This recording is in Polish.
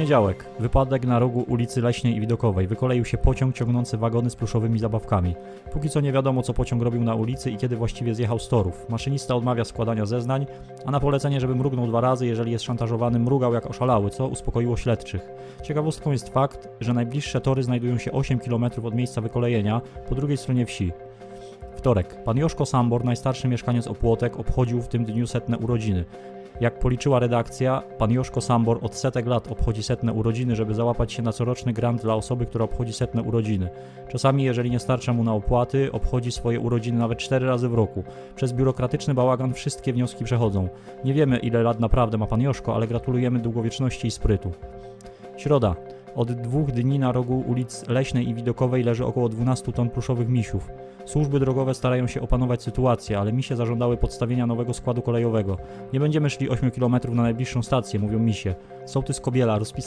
Poniedziałek. Wypadek na rogu ulicy Leśnej i Widokowej. Wykoleił się pociąg ciągnący wagony z pluszowymi zabawkami. Póki co nie wiadomo, co pociąg robił na ulicy i kiedy właściwie zjechał z torów. Maszynista odmawia składania zeznań, a na polecenie, żeby mrugnął dwa razy, jeżeli jest szantażowany, mrugał jak oszalały, co uspokoiło śledczych. Ciekawostką jest fakt, że najbliższe tory znajdują się 8 km od miejsca wykolejenia, po drugiej stronie wsi. Wtorek. Pan Joszko Sambor, najstarszy mieszkaniec Opłotek, obchodził w tym dniu setne urodziny. Jak policzyła redakcja, pan Joszko Sambor od setek lat obchodzi setne urodziny, żeby załapać się na coroczny grant dla osoby, która obchodzi setne urodziny. Czasami, jeżeli nie starcza mu na opłaty, obchodzi swoje urodziny nawet cztery razy w roku. Przez biurokratyczny bałagan wszystkie wnioski przechodzą. Nie wiemy, ile lat naprawdę ma pan Joszko, ale gratulujemy długowieczności i sprytu. Środa. Od dwóch dni na rogu ulic Leśnej i Widokowej leży około 12 ton pluszowych misiów. Służby drogowe starają się opanować sytuację, ale misie zażądały podstawienia nowego składu kolejowego. Nie będziemy szli 8 km na najbliższą stację, mówią misie. Sołtys Kobiela rozpisał